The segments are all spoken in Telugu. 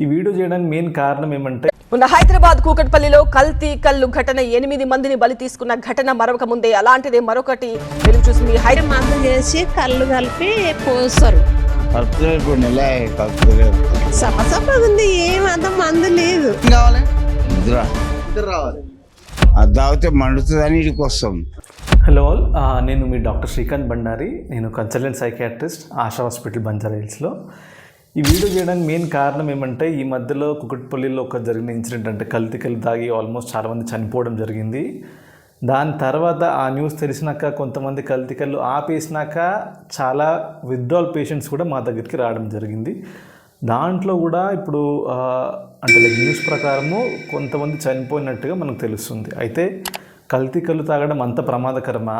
ఈ వీడియో చేయడానికి మెయిన్ కారణం ఏమంటే ఉన్న హైదరాబాద్ కూకట్పల్లిలో కల్తీ కల్లు ఘటన ఎనిమిది మందిని బలి తీసుకున్న ఘటన మరొక ముందే. అలాంటిదే మరొకటి వెలుగు చూసింది హైదరాబాద్ మందు చేసి కళ్ళు కలిపి పోస్తారు సపసపగా ఉంది ఏమంత మందు లేదు. కావాలి? నిద్ర ఇద్దరు రావాలి. అది తాగితే మండుతుందని ఇడికి వస్తాం. హలో ఆల్ ఆ, నేను మీ డాక్టర్ శ్రీకాంత్ బండారి నేను consultant psychiatrist Asha hospital Banjara హిల్స్లో. ఈ వీడియో చేయడానికి మెయిన్ కారణం ఏమంటే ఈ మధ్యలో కుకట్పల్లిలో ఒక జరిగిన ఇన్సిడెంట్ అంటే కల్తీ కల్లి తాగి ఆల్మోస్ట్ చాలా మంది చనిపోవడం జరిగింది. దాని తర్వాత ఆ న్యూస్ తెలిసినాక కొంతమంది కల్తీ కళ్ళు ఆపేసినాక చాలా విత్డ్రాల్ పేషెంట్స్ కూడా మా దగ్గరికి రావడం జరిగింది. దాంట్లో కూడా ఇప్పుడు అంటే న్యూస్ ప్రకారము కొంతమంది చనిపోయినట్టుగా మనకు తెలుస్తుంది. అయితే కల్తీ కళ్ళు తాగడం అంత ప్రమాదకరమా?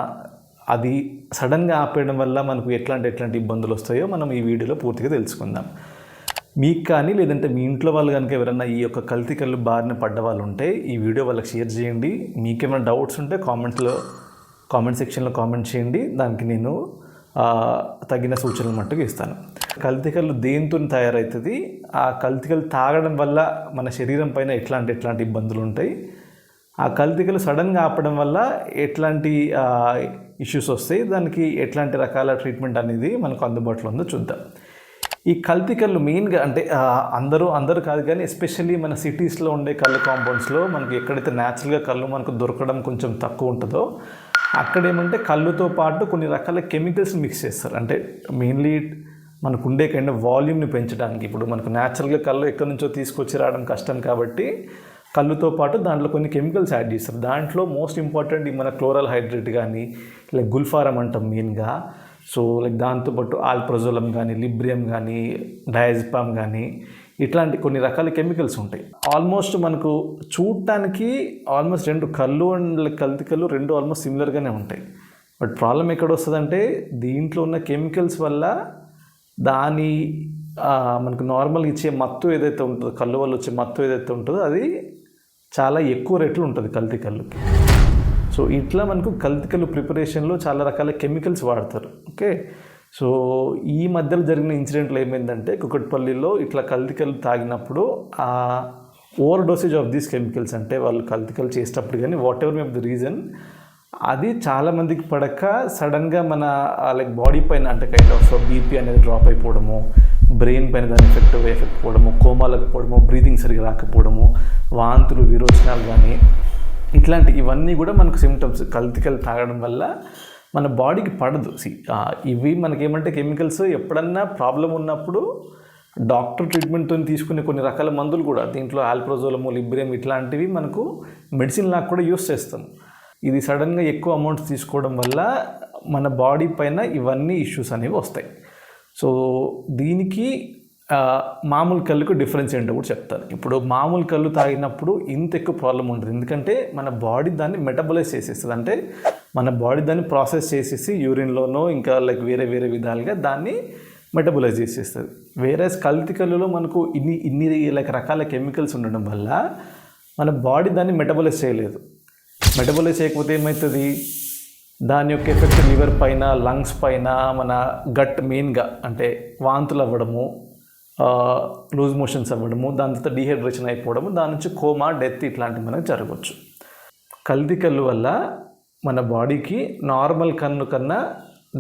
అది సడన్గా ఆపేయడం వల్ల మనకు ఎట్లాంటి ఎట్లాంటి ఇబ్బందులు వస్తాయో మనం ఈ వీడియోలో పూర్తిగా తెలుసుకుందాం. మీకు కానీ లేదంటే మీ ఇంట్లో వాళ్ళు కనుక ఎవరైనా ఈ యొక్క కల్తీ కళ్ళు బారిన పడ్డ వాళ్ళు ఉంటే ఈ వీడియో వాళ్ళకి షేర్ చేయండి. మీకేమైనా డౌట్స్ ఉంటే కామెంట్స్లో కామెంట్ సెక్షన్లో కామెంట్ చేయండి. దానికి నేను తగిన సూచనలు మట్టుకు ఇస్తాను. కల్తికలు దేంతో తయారవుతుంది ఆ కల్తికలు తాగడం వల్ల మన శరీరం పైన ఎట్లాంటి ఎట్లాంటి ఇబ్బందులు ఉంటాయి? ఆ కల్తీకలు సడన్గా ఆపడం వల్ల ఎట్లాంటి ఇష్యూస్ వస్తాయి దానికి ఎట్లాంటి రకాల ట్రీట్మెంట్ అనేది మనకు అందుబాటులో ఉందో చూద్దాం. ఈ కల్తీ కళ్ళు మెయిన్గా అంటే అందరూ అందరూ కాదు కానీ ఎస్పెషల్లీ మన సిటీస్లో ఉండే కళ్ళు కాంపౌండ్స్లో మనకి ఎక్కడైతే న్యాచురల్గా కళ్ళు మనకు దొరకడం కొంచెం తక్కువ ఉంటుందో అక్కడ ఏమంటే కళ్ళుతో పాటు కొన్ని రకాల కెమికల్స్ మిక్స్ చేస్తారు. అంటే మెయిన్లీ మనకు ఉండే కైండ్ వాల్యూమ్ని పెంచడానికి. ఇప్పుడు మనకు న్యాచురల్గా కళ్ళు ఎక్కడి నుంచో తీసుకొచ్చి రావడం కష్టం కాబట్టి కళ్ళుతో పాటు దాంట్లో కొన్ని కెమికల్స్ యాడ్ చేస్తారు. దాంట్లో మోస్ట్ ఇంపార్టెంట్ మన క్లోరల్ హైడ్రేట్ కానీ లైక్ గుల్ఫారం అంటాం మెయిన్గా సో లైక్ దాంతోపాటు ఆల్ప్రజోలం కానీ లిబ్రియం కానీ డయాజిపామ్ కానీ ఇట్లాంటి కొన్ని రకాల కెమికల్స్ ఉంటాయి. ఆల్మోస్ట్ మనకు చూడటానికి ఆల్మోస్ట్ రెండు కళ్ళు అండ్ కల్తీ కళ్ళు రెండు ఆల్మోస్ట్ సిమిలర్గానే ఉంటాయి. బట్ ప్రాబ్లం ఎక్కడ వస్తుందంటే దీంట్లో ఉన్న కెమికల్స్ వల్ల దాని మనకు నార్మల్ ఇచ్చే మత్తు ఏదైతే ఉంటుందో కళ్ళు వల్ల వచ్చే మత్తు ఏదైతే ఉంటుందో అది చాలా ఎక్కువ రేట్లు ఉంటుంది కల్తీ కళ్ళుకి సో ఇట్లా మనకు కల్తీ కళ్ళు ప్రిపరేషన్లో చాలా రకాల కెమికల్స్ వాడతారు. ఓకే? సో ఈ మధ్యలో జరిగిన ఇన్సిడెంట్లో ఏమైందంటే కుకట్పల్లిలో ఇట్లా కల్తీ కళ్ళు తాగినప్పుడు ఆ over dosage of these chemicals అంటే వాళ్ళు కల్తీ కళ్ళు చేసేటప్పుడు కానీ whatever may be the reason అది చాలామందికి పడక సడన్గా మన లైక్ బాడీ పైన అంటే కైండ్ ఆఫ్ బీపీ అనేది డ్రాప్ అయిపోవడము బ్రెయిన్ పైన దాని ఎఫెక్ట్ ఎఫెక్ట్ పోవడము కోమాలకు పోవడము బ్రీతింగ్ సరిగా రాకపోవడము వాంతులు విరోచనాలు కానీ ఇట్లాంటి ఇవన్నీ కూడా మనకు సిమ్టమ్స్ కల్తికల్ తాగడం వల్ల మన బాడీకి పడదు. సి ఇవి మనకేమంటే కెమికల్స్ ఎప్పుడన్నా ప్రాబ్లం ఉన్నప్పుడు డాక్టర్ ట్రీట్మెంట్తో తీసుకునే కొన్ని రకాల మందులు కూడా దీంట్లో ఆల్ప్రోజోలము లిబ్రియం ఇట్లాంటివి మనకు మెడిసిన్ లాగా కూడా యూస్ చేస్తాం. ఇది సడన్గా ఎక్కువ అమౌంట్స్ తీసుకోవడం వల్ల మన బాడీ పైన ఇవన్నీ ఇష్యూస్ అనేవి వస్తాయి. సో దీనికి మామూలు కళ్ళుకు డిఫరెన్స్ ఏంటో కూడా చెప్తాను ఇప్పుడు మామూలు కళ్ళు తాగినప్పుడు ఇంత ఎక్కువ ప్రాబ్లం ఉంటుంది ఎందుకంటే మన బాడీ దాన్ని మెటబలైజ్ చేసేస్తుంది. అంటే మన బాడీ దాన్ని ప్రాసెస్ చేసేసి యూరిన్లోనో ఇంకా లైక్ వేరే వేరే విధాలుగా దాన్ని మెటబలైజ్ చేసేస్తుంది. వేరే కల్తీ కళ్ళులో మనకు ఇన్ని ఇన్ని లైక్ రకాల కెమికల్స్ ఉండడం వల్ల మన బాడీ దాన్ని మెటబలైజ్ చేయలేదు. మెటబలైజ్ చేయకపోతే ఏమవుతుంది దాని యొక్క ఎఫెక్ట్ లివర్ పైన లంగ్స్ పైన మన గట్ మెయిన్గా అంటే వాంతులు అవ్వడము లూజ్ మోషన్స్ అవ్వడము దాని తర్వాత డీహైడ్రేషన్ అయిపోవడము దాని నుంచి కోమా డెత్ ఇట్లాంటివి మనకు జరగవచ్చు. కల్తీ కళ్ళు వల్ల మన బాడీకి నార్మల్ కన్ను కన్నా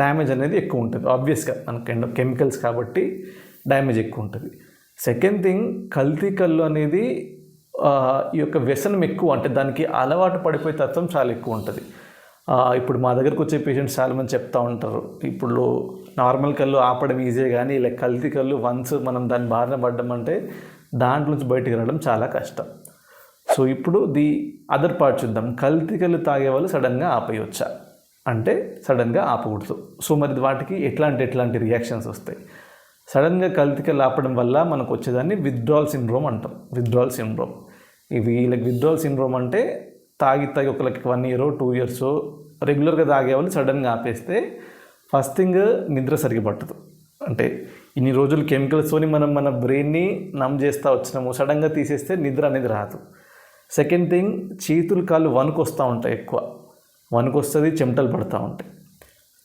డ్యామేజ్ అనేది ఎక్కువ ఉంటుంది. ఆబ్వియస్గా మనకి కెమికల్స్ కాబట్టి డ్యామేజ్ ఎక్కువ ఉంటుంది. సెకండ్ థింగ్ కల్తీ కళ్ళు అనేది ఈ యొక్క వ్యసనం ఎక్కువ అంటే దానికి అలవాటు పడిపోయే తత్వం చాలా ఎక్కువ ఉంటుంది. ఇప్పుడు మా దగ్గరకు వచ్చే పేషెంట్స్ చాలామంది చెప్తా ఉంటారు. ఇప్పుడు నార్మల్ కళ్ళు ఆపడం ఈజీ కానీ ఇలా కల్తీ కళ్ళు వన్స్ మనం దాని బారిన పడ్డం అంటే దాంట్లో నుంచి బయటికి రావడం చాలా కష్టం. సో ఇప్పుడు ది అదర్ పార్ట్ చూద్దాం. కల్తీ కళ్ళు తాగే వాళ్ళు సడన్గా ఆపేయవచ్చా అంటే సడన్గా ఆపకూడదు. సో మరి వాటికి ఎట్లాంటి ఎట్లాంటి రియాక్షన్స్ వస్తాయి? సడన్గా కల్తీ కళ్ళు ఆపడం వల్ల మనకు వచ్చేదాన్ని విత్డ్రాల్ సిండ్రోమ్ అంటాం. విత్డ్రాల్ సిండ్రోమ్ ఇవి లైక్ విత్డ్రాల్ సిండ్రోమ్ అంటే తాగి తాగి ఒకరికి వన్ ఇయర్ టూ ఇయర్స్ రెగ్యులర్గా తాగేవాళ్ళు సడన్గా ఆపేస్తే ఫస్ట్ థింగ్ నిద్ర సరిగి పట్టదు. అంటే ఇన్ని రోజులు కెమికల్స్తోని మనం మన బ్రెయిన్ని నమ్ చేస్తూ వచ్చినాము సడన్గా తీసేస్తే నిద్ర అనేది రాదు. సెకండ్ థింగ్ చేతులు కాళ్ళు వణుకొస్తూ ఉంటాయి ఎక్కువ. వణుకొస్తుంది చెమటలు పడుతూ ఉంటాయి.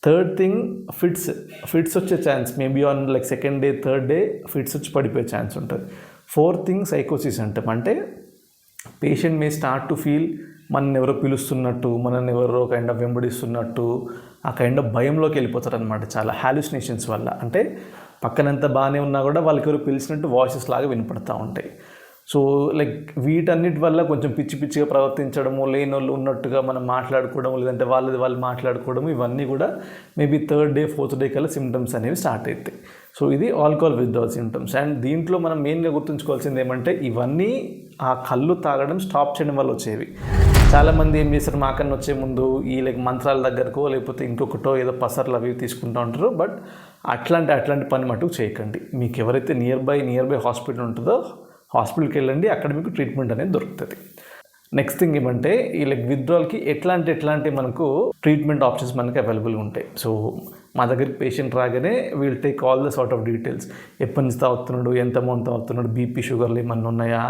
థర్డ్ థింగ్ ఫిట్స్ ఫిట్స్ వచ్చే chance maybe on like second day third day fits వచ్చి పడిపోయే ఛాన్స్ ఉంటుంది. ఫోర్ థింగ్ సైకోసిస్ అంటాం. అంటే patient may start to feel మనల్ని ఎవరో పిలుస్తున్నట్టు మనల్ని ఎవరో కైండ్ ఆఫ్ వెంబడిస్తున్నట్టు ఆ కైండ్ ఆఫ్ భయంలోకి వెళ్ళిపోతారు అనమాట చాలా హాలుసినేషన్స్ వల్ల. అంటే పక్కనంత బాగానే ఉన్నా కూడా వాళ్ళకి ఎవరు పిలిచినట్టు వాయిసెస్ లాగా వినపడతా ఉంటాయి. సో లైక్ వీటన్నిటి వల్ల కొంచెం పిచ్చి పిచ్చిగా ప్రవర్తించడము లేని వాళ్ళు ఉన్నట్టుగా మనం మాట్లాడుకోవడం లేదంటే వాళ్ళది వాళ్ళు మాట్లాడుకోవడం ఇవన్నీ కూడా maybe third day fourth day కల్లా సిమ్టమ్స్ అనేవి స్టార్ట్ అవుతాయి సో ఇది ఆల్కహాల్ విత్డ్రాల్ సిమ్టమ్స్ అండ్ దీంట్లో మనం మెయిన్గా గుర్తుంచుకోవాల్సింది ఏమంటే ఇవన్నీ ఆ కళ్ళు తాగడం స్టాప్ చేయడం వల్ల వచ్చేవి. చాలామంది ఏం చేస్తారు మాకన్నా వచ్చే ముందు ఈ లైక్ మంత్రాల దగ్గరకో లేకపోతే ఇంకొకటో ఏదో పసర్లు అవి తీసుకుంటూ ఉంటారు. బట్ అట్లాంటి అట్లాంటి పని మటుకు చేయకండి. మీకు ఎవరైతే nearby nearby hospital ఉంటుందో హాస్పిటల్కి వెళ్ళండి. అక్కడ మీకు ట్రీట్మెంట్ అనేది దొరుకుతుంది. నెక్స్ట్ థింగ్ ఏమంటే ఈ లైక్ విత్డ్రాల్కి ఎట్లాంటి ఎట్లాంటి మనకు ట్రీట్మెంట్ ఆప్షన్స్ మనకి అవైలబుల్గా ఉంటాయి. సో మా దగ్గరికి పేషెంట్ రాగానే we'll take all the sort of details ఎప్పటి నుంచి తాగుతున్నాడు ఎంత అమౌంట్ తాగుతున్నాడు బీపీ షుగర్లు ఏమన్నా ఉన్నాయా?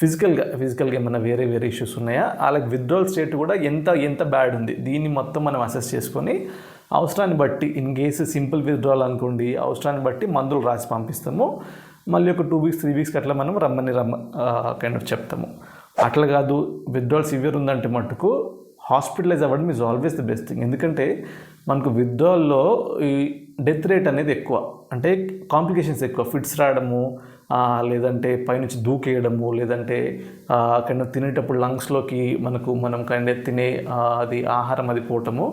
ఫిజికల్గా ఫిజికల్గా ఏమైనా వేరే వేరే ఇష్యూస్ ఉన్నాయా? అలాగే విత్డ్రాల్ స్టేట్ కూడా ఎంత ఎంత బ్యాడ్ ఉంది? దీన్ని మొత్తం మనం అసెస్ చేసుకొని అవసరాన్ని బట్టి ఇన్ కేసు సింపుల్ విత్డ్రాల్ అనుకోండి అవసరాన్ని బట్టి మందులు రాసి పంపిస్తాము. మళ్ళీ ఒక టూ వీక్స్ త్రీ వీక్స్కి అట్లా మనం రమ్మని రమ్మ కైండ్ ఆఫ్ చెప్తాము. అట్లా కాదు విత్డ్రాల్ సివియర్ ఉందంటే మటుకు హాస్పిటలైజ్ అవ్వడం is always the best thing ఎందుకంటే మనకు విత్డ్రాల్లో ఈ డెత్ రేట్ అనేది ఎక్కువ. అంటే కాంప్లికేషన్స్ ఎక్కువ. ఫిట్స్ రావడము లేదంటే పైనుంచి దూకేయడము లేదంటే కైండ్ తినేటప్పుడు లంగ్స్లోకి మనకు మనం కైండ్ తినే అది ఆహారం అది పోవటము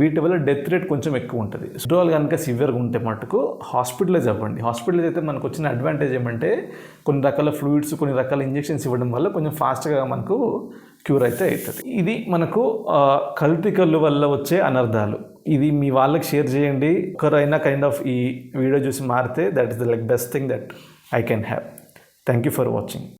వీటి వల్ల డెత్ రేట్ కొంచెం ఎక్కువ ఉంటుంది. సుడోల్ కనుక సివియర్గా ఉంటే మటుకు హాస్పిటలైజ్ అవ్వండి. హాస్పిటలైజ్ అయితే మనకు వచ్చిన అడ్వాంటేజ్ ఏమంటే కొన్ని రకాల ఫ్లూయిడ్స్ కొన్ని రకాల ఇంజెక్షన్స్ ఇవ్వడం వల్ల కొంచెం ఫాస్ట్గా మనకు క్యూర్ అయితే అవుతుంది. ఇది మనకు ఆ, కల్తీ కళ్ళు వల్ల వచ్చే అనర్థాలు ఇది మీ వాళ్ళకి షేర్ చేయండి. ఒకరైనా కైండ్ ఆఫ్ ఈ వీడియో చూసి మారితే that is the like best thing that I can have. Thank you for watching.